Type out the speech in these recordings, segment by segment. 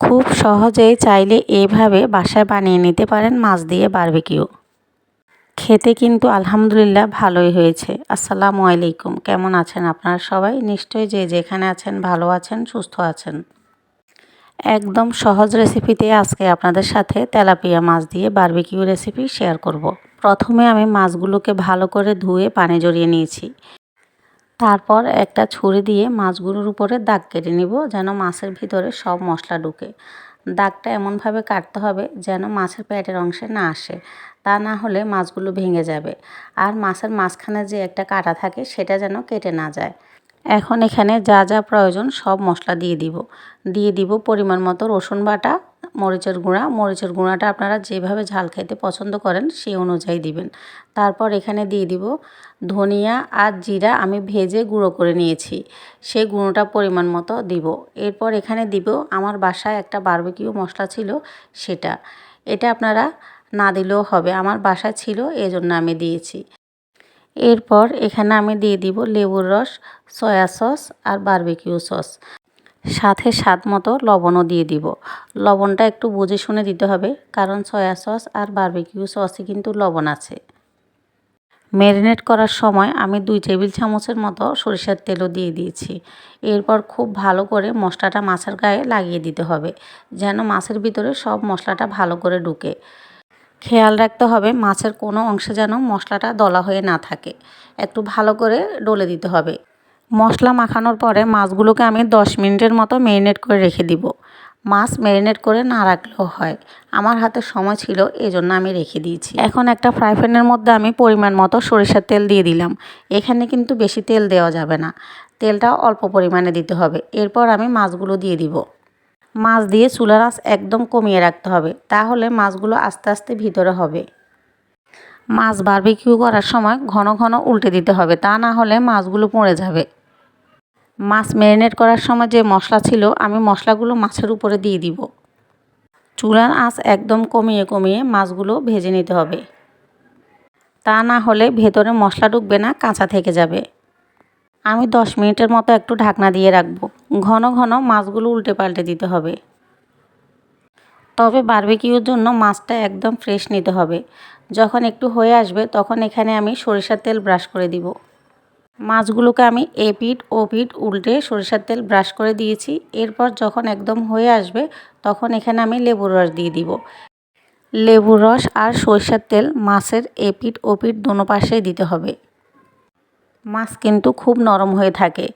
খুব সহজেই চাইলে এইভাবে বাসায় বানিয়ে নিতে পারেন মাছ দিয়ে বারবিকিউ খেতে কিন্তু আলহামদুলিল্লাহ ভালোই হয়েছে। আসসালামু আলাইকুম। কেমন আছেন আপনারা সবাই? নিশ্চয়ই যে যেখানে আছেন, ভালো আছেন, সুস্থ আছেন। একদম সহজ রেসিপিতে আজকে আপনাদের সাথে তেলাপিয়া মাছ দিয়ে বারবিকিউ রেসিপি শেয়ার করব। প্রথমে আমি মাছগুলোকে ভালো করে ধুয়ে পানি জড়িয়ে নিয়েছি। তারপর একটা ছুরি দিয়ে মাছগুলোর উপরে দাগ কেটে নিব যেন মাছের ভিতরে সব মশলা ঢুকে। দাগটা এমনভাবে কাটতে হবে যেন মাছের পেটের অংশে না আসে, তা না হলে মাছগুলো ভেঙে যাবে। আর মাছের মাঝখানে যে একটা কাটা থাকে সেটা যেন কেটে না যায়। এখন এখানে যা যা প্রয়োজন সব মশলা দিয়ে দিব। দিয়ে দিব পরিমাণ মতো রসুন বাটা মরিচের গুঁড়া। মরিচের গুঁড়াটা আপনারা যেভাবে ঝাল খেতে পছন্দ করেন সেই অনুযায়ী দিবেন। তারপর এখানে দিয়ে দিব ধনিয়া আর জিরা আমি ভেজে গুঁড়ো করে নিয়েছি। সেই গুঁড়োটা পরিমাণ মতো দিব। এরপর এখানে দিব আমার বাসায় একটা বারবিকিউ মশলা ছিল সেটা। এটা আপনারা না দিলেও হবে, আমার বাসায় ছিল, এজন্য আমি দিয়েছি। এরপর এখানে আমি দিয়ে দিব লেবুর রস সয়া সস আর বারবিকিউ সস সাথে স্বাদ মতো লবণও দিয়ে দিব। লবণটা একটু বুঝে শুনে দিতে হবে, কারণ সয়া সস আর বারবিকিউ সসে কিন্তু লবণ আছে। ম্যারিনেট করার সময় আমি দুই টেবিল চামচের মতো সরিষার তেলও দিয়ে দিয়েছি। এরপর খুব ভালো করে মশলাটা মাছের গায়ে লাগিয়ে দিতে হবে, যেন মাছের ভিতরে সব মশলাটা ভালো করে ঢুকে। খেয়াল রাখতে হবে মাছের কোনো অংশে যেন মশলাটা দলা হয়ে না থাকে, একটু ভালো করে ডলে দিতে হবে। মশলা মাখানোর পরে মাছগুলোকে আমি দশ মিনিটের মতো ম্যারিনেট করে রেখে দিব। মাছ ম্যারিনেট করে না রাখলেও হয়। আমার হাতে সময় ছিল এই জন্য আমি রেখে দিয়েছি। এখন একটা ফ্রাই প্যানের মধ্যে আমি পরিমাণ মতো সরিষার তেল দিয়ে দিলাম। এখানে কিন্তু বেশি তেল দেওয়া যাবে না। তেলটা অল্প পরিমাণে দিতে হবে। এরপর আমি মাছগুলো দিয়ে দিব। মাছ দিয়ে চুলার আঁচ একদম কমিয়ে রাখতে হবে। তাহলে মাছগুলো আস্তে আস্তে ভিতরে হবে। মাছ বারবিকিউ করার সময় ঘন ঘন উল্টে দিতে হবে, তা না হলে মাছগুলো পড়ে যাবে। মাছ ম্যারিনেট করার সময় যে মশলা ছিল, আমি মশলাগুলো মাছের উপরে দিয়ে দিব। চুলার আঁচ একদম কমিয়ে কমিয়ে মাছগুলো ভেজে নিতে হবে। তা না হলে ভেতরে মশলা ঢুকবে না, কাঁচা থেকে যাবে। আমি দশ মিনিটের মতো একটু ঢাকনা দিয়ে রাখব। ঘন ঘন মাছগুলো উল্টে পাল্টে দিতে হবে। তবে বারবিকিউর জন্য মাছটা একদম ফ্রেশ নিতে হবে। যখন একটু হয়ে আসবে তখন এখানে আমি সরিষার তেল ব্রাশ করে দিব। মাছগুলোকে আমি এ পিঠ, ও পিঠ উল্টে সরিষার তেল ব্রাশ করে দিয়েছি। এরপর যখন একদম হয়ে আসবে তখন এখানে আমি লেবুর রস দিয়ে দিব। লেবুর রস আর সরিষার তেল মাছের এ পিঠ, ও দোনো পাশেই দিতে হবে। মাছ কিন্তু খুব নরম হয়ে থাকে।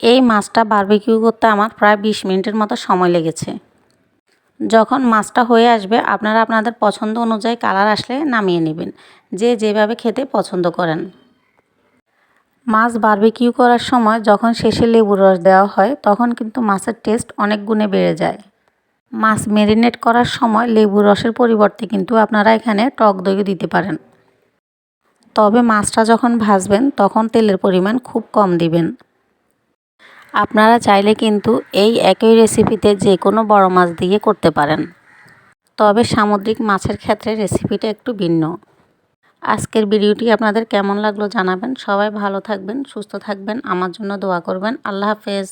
এই মাছটা বারবিকিউ করতে আমার প্রায় বিশ মিনিটের মতো সময় লেগেছে। যখন মাছটা হয়ে আসবে, আপনারা আপনাদের পছন্দ অনুযায়ী কালার আসলে নামিয়ে নেবেন। যে যেভাবে খেতে পছন্দ করেন। মাছ বারবিকিউ করার সময় যখন শেষে লেবুর রস দেওয়া হয়, তখন কিন্তু মাছের টেস্ট অনেক গুণে বেড়ে যায়। মাছ মেরিনেট করার সময় লেবুর রসের পরিবর্তে কিন্তু আপনারা এখানে টক দইও দিতে পারেন। তবে মাছটা যখন ভাজবেন, তখন তেলের পরিমাণ খুব কম দিবেন। আপনারা চাইলে কিন্তু এই একই রেসিপিতে যে কোনো বড় মাছ দিয়ে করতে পারেন। তবে সামুদ্রিক মাছের ক্ষেত্রে রেসিপিটা একটু ভিন্ন। আজকের ভিডিওটি আপনাদের কেমন লাগল জানাবেন। সবাই ভালো থাকবেন, সুস্থ থাকবেন, আমার জন্য দোয়া করবেন। আল্লাহ হাফেজ।